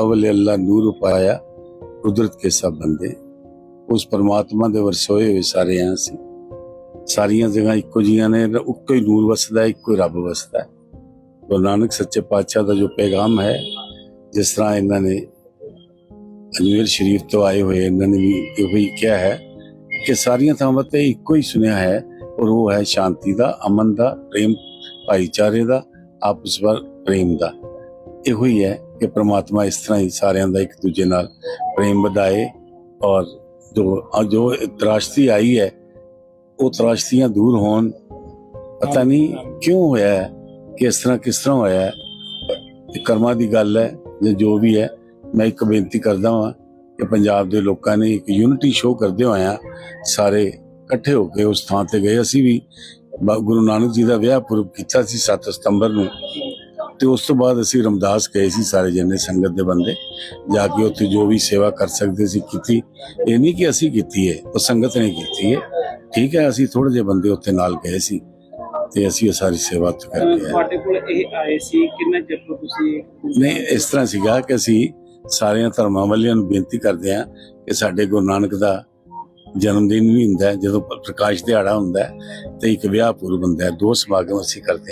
ਅਵਲ ਅੱਲਾ ਨੂਰ ਪਾਇਆ ਕੁਦਰਤ ਕੇ ਸਭ ਬੰਦੇ। ਉਸ ਪਰਮਾਤਮਾ ਦੇ ਵਰਸੋਏ ਹੋਏ ਸਾਰੇ ਆਂ ਸੀ ਸਾਰੀਆਂ ਜਗ੍ਹਾ ਇੱਕੋ ਜੀਆਂ ਨੇ ਇੱਕੋ ਹੀ ਨੂਰ ਵਸਦਾ, ਇੱਕੋ ਹੀ ਰੱਬ ਵਸਦਾ। ਹੈ। ਗੁਰੂ ਨਾਨਕ ਸੱਚੇ ਪਾਤਸ਼ਾਹ ਦਾ ਜੋ ਪੈਗਾਮ ਹੈ, ਜਿਸ ਤਰ੍ਹਾਂ ਇਹਨਾਂ ਨੇ ਅਜਮੇਰ ਸ਼ਰੀਫ ਤੋਂ ਆਏ ਹੋਏ, ਇਹਨਾਂ ਨੇ ਵੀ ਇਹੋ ਹੀ ਕਿਹਾ ਹੈ ਕਿ ਸਾਰੀਆਂ ਥਾਵਾਂ ਤੇ ਇੱਕੋ ਹੀ ਸੁਨੇਹਾ ਹੈ, ਔਰ ਉਹ ਹੈ ਸ਼ਾਂਤੀ ਦਾ, ਅਮਨ ਦਾ, ਪ੍ਰੇਮ ਭਾਈਚਾਰੇ ਦਾ, ਆਪਸ ਵਿੱਚ ਪ੍ਰੇਮ ਦਾ। ਇਹੋ ਹੀ ਹੈ ਕਿ ਪ੍ਰਮਾਤਮਾ ਇਸ ਤਰ੍ਹਾਂ ਹੀ ਸਾਰਿਆਂ ਦਾ ਇੱਕ ਦੂਜੇ ਨਾਲ ਪ੍ਰੇਮ ਵਧਾਏ ਔਰ ਜੋ ਜੋ ਤਰਾਸ਼ਤੀ ਆਈ ਹੈ ਉਹ ਤਰਾਸ਼ਤੀਆਂ ਦੂਰ ਹੋਣ। ਪਤਾ ਨਹੀਂ ਕਿਉਂ ਹੋਇਆ ਕਿ ਇਸ ਤਰ੍ਹਾਂ ਕਿਸ ਤਰ੍ਹਾਂ ਹੋਇਆ ਹੈ। ਇਹ ਕਰਮਾਂ ਦੀ ਗੱਲ ਹੈ ਜਾਂ ਜੋ ਵੀ ਹੈ ਮੈਂ ਇੱਕ ਬੇਨਤੀ ਕਰਦਾ ਹਾਂ ਕਿ ਪੰਜਾਬ ਦੇ ਲੋਕਾਂ ਨੇ ਇੱਕ ਯੂਨਿਟੀ ਸ਼ੋਅ ਕਰਦੇ ਹੋਇਆ ਸਾਰੇ ਇਕੱਠੇ ਹੋ ਕੇ ਉਸ ਥਾਂ ਤੇ ਗਏ। ਅਸੀਂ ਵੀ ਗੁਰੂ ਨਾਨਕ ਜੀ ਦਾ ਵਿਆਹ ਪੁਰਬ ਕੀਤਾ ਸੀ 7 ਸਤੰਬਰ ਨੂੰ। ਤੇ ਉਸ ਤੋਂ ਬਾਅਦ ਅਸੀਂ ਰਮਦਾਸ ਗਏ ਸੀ ਸਾਰੇ ਜਣੇ ਸੰਗਤ ਦੇ ਬੰਦੇ ਜਾ ਕੇ ਉੱਥੇ ਜੋ ਵੀ ਸੇਵਾ ਕਰ ਸਕਦੇ ਸੀ ਕੀਤੀ। ਇਹ ਨਹੀਂ ਕਿ ਅਸੀਂ ਕੀਤੀ ਹੈ ਉਹ ਸੰਗਤ ਨੇ ਕੀਤੀ ਹੈ। ਠੀਕ ਹੈ ਅਸੀਂ ਥੋੜੇ ਜਿਹੇ ਬੰਦੇ ਉੱਥੇ ਨਾਲ ਗਏ ਸੀ ਤੇ ਅਸੀਂ ਇਹ ਸਾਰੀ ਸੇਵਾ ਉੱਥੇ ਕਰਕੇ ਆਏ ਤੁਹਾਡੇ ਕੋਲ ਇਹ ਆਏ ਸੀ ਕਿੰਨਾ ਚਿਰ ਤੋਂ ਤੁਸੀਂ ਨਹੀਂ ਇਸ ਤਰ੍ਹਾਂ ਸੀਗਾ ਕਿ ਅਸੀਂ ਸਾਰਿਆਂ ਧਰਮਾਂ ਵਾਲਿਆਂ ਨੂੰ ਬੇਨਤੀ ਕਰਦੇ ਹਾਂ ਕਿ ਸਾਡੇ ਗੁਰੂ ਨਾਨਕ ਦਾ ਜਨਮ ਦਿਨ ਵੀ ਹੁੰਦਾ ਜਦੋਂ ਪ੍ਰਕਾਸ਼ ਦਿਹਾੜਾ ਹੁੰਦਾ ਤੇ ਇੱਕ ਵਿਆਹ ਪੁਰਬ ਹੁੰਦਾ ਦੋ ਸਮਾਗਮ ਅਸੀਂ ਕਰਦੇ